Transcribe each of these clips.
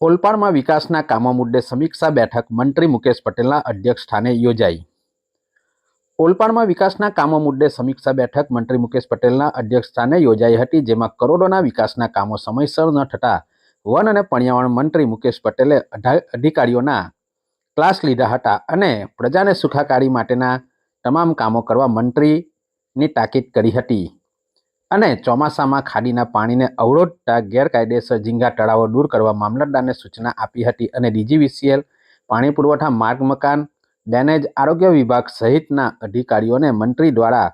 ઓલપાડમાં વિકાસના કામો મુદ્દે સમીક્ષા બેઠક મંત્રી મુકેશ પટેલના અધ્યક્ષ સ્થાને યોજાઈ. ઓલપાડમાં વિકાસના કામો મુદ્દે સમીક્ષા બેઠક મંત્રી મુકેશ પટેલના અધ્યક્ષ સ્થાને યોજાઈ હતી, જેમાં કરોડોના વિકાસના કામો સમયસર ન થતા વન અને પર્યાવરણ મંત્રી મુકેશ પટેલે અધિકારીઓના ક્લાસ લીધા હતા અને પ્રજાને સુખાકારી માટેના તમામ કામો કરવા મંત્રીની તાકીદ કરી હતી. અને ચોમાસામાં ખાડીના પાણીને અવરોધતા ગેરકાયદેસર ઝીંગા તળાવો દૂર કરવા મામલતદારને સૂચના આપી હતી અને ડીજીવીસીએલ પાણી પુરવઠા માર્ગ મકાન, ડેનેજ આરોગ્ય વિભાગ સહિતના અધિકારીઓને મંત્રી દ્વારા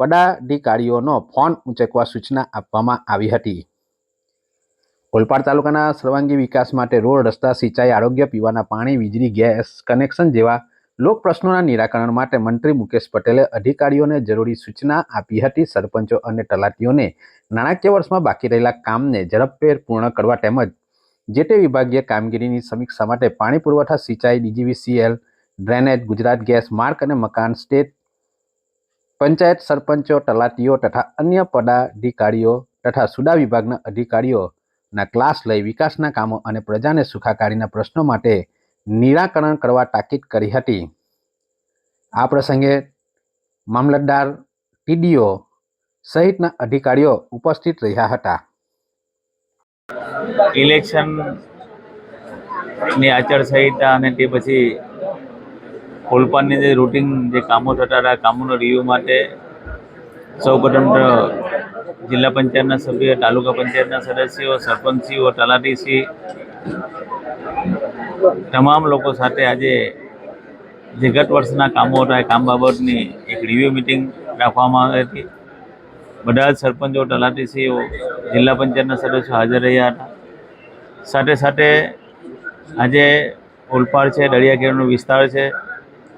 પદાધિકારીઓનો ફોન ઉંચકવા સૂચના આપવામાં આવી હતી. ઓલપાડ તાલુકાના સર્વાંગી વિકાસ માટે રોડ રસ્તા સિંચાઈ, આરોગ્ય, પીવાના પાણી, વીજળી, ગેસ કનેક્શન જેવા લોક પ્રશ્નોના નિરાકરણ માટે મંત્રી મુકેશ પટેલે અધિકારીઓને જરૂરી સૂચના આપી હતી. સરપંચો અને તલાટીઓને નાણાકીય વર્ષમાં બાકી રહેલા કામને ઝડપભેર પૂર્ણ કરવા તેમજ જે તે વિભાગીય કામગીરીની સમીક્ષા માટે પાણી પુરવઠા સિંચાઈ, ડીજીવીસીએલ, ડ્રેનેજ, ગુજરાત ગેસ માર્ગ અને મકાન, સ્ટેટ પંચાયત સરપંચો, તલાટીઓ તથા અન્ય પદાધિકારીઓ તથા સુડા વિભાગના અધિકારીઓના ક્લાસ લઈ વિકાસના કામો અને પ્રજાને સુખાકારીના પ્રશ્નો માટે નિરાકરણ કરવા તાકીદ કરી હતી. આ પ્રસંગે મામલતદાર ટીડીઓ સહિતના અધિકારીઓ ઉપસ્થિત રહ્યા હતા. ઇલેક્શનની આચારસંહિતા અને તે પછી ઓલપાડની જે રૂટિન, જે કામો થતા હતા, કામોનો રિવ્યૂ માટે સૌપ્રથમ જિલ્લા પંચાયતના સભ્ય, તાલુકા પંચાયતના સદસ્યો સરપંચીઓ તલાટીશ્રી તમામ લોકો સાથે આજે જે ગત વર્ષના કામો હતા, એ કામ બાબતની એક રિવ્યૂ મિટિંગ રાખવામાં આવી હતી. બધા જ સરપંચો તલાટીસીઓ જિલ્લા પંચાયતના સદસ્યો હાજર રહ્યા હતા. સાથે સાથે આજે ઓલપાડ છે દરિયાકિનારનો વિસ્તાર છે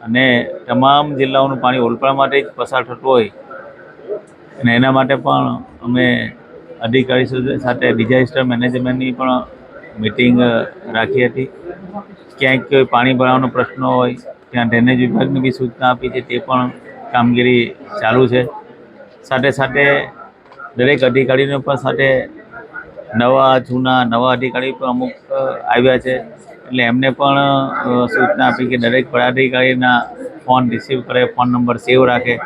અને તમામ જિલ્લાઓનું પાણી ઓલપાડમાંથી જ પસાર થતું હોય. અને એના માટે પણ અમે અધિકારી સાથે ડિઝાસ્ટર મેનેજમેન્ટની પણ મિટિંગ રાખી હતી. ક્યાંક કોઈ પાણી ભરાવાનો પ્રશ્ન હોય, ત્યાં ડ્રેનેજ વિભાગની બી સૂચના આપી છે, તે પણ કામગીરી ચાલુ છે. સાથે સાથે દરેક અધિકારીને પણ સાથે નવા, જૂના, નવા અધિકારી પણ અમુક આવ્યા છે. એટલે એમને પણ સૂચના આપી કે દરેક પદાધિકારીના ફોન રિસીવ કરે, ફોન નંબર સેવ રાખે.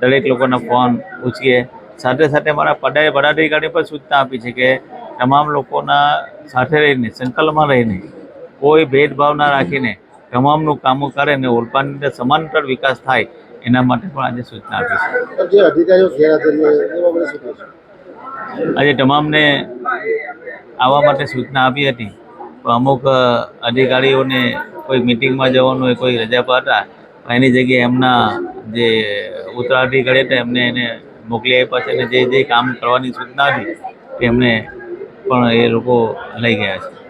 દરેક લોકોના ફોન ઉચકે સાથે સાથે મારા પદાધિકારી પણ સૂચના આપી છે કે તમામ લોકોના સાથે રહીને સંકલ્પમાં રહીને કોઈ ભેદભાવ ના રાખીને તમામનું કામો કરે અને ઓલપાની અંદર સમાંતર વિકાસ થાય એના માટે પણ આજે સૂચના આપી છે. આજે તમામને આવવા માટે સૂચના આપી હતી પણ અમુક અધિકારીઓને કોઈ મિટિંગમાં જવાનું હોય કોઈ રજા પર હતા એની જગ્યાએ એમના જે ઉત્તરાધિકારી હતા એમને એને મોકલી આપ્યા છે અને જે જે કામ કરવાની સૂચના હતી તેમને પણ એ લોકો લઈ ગયા છે.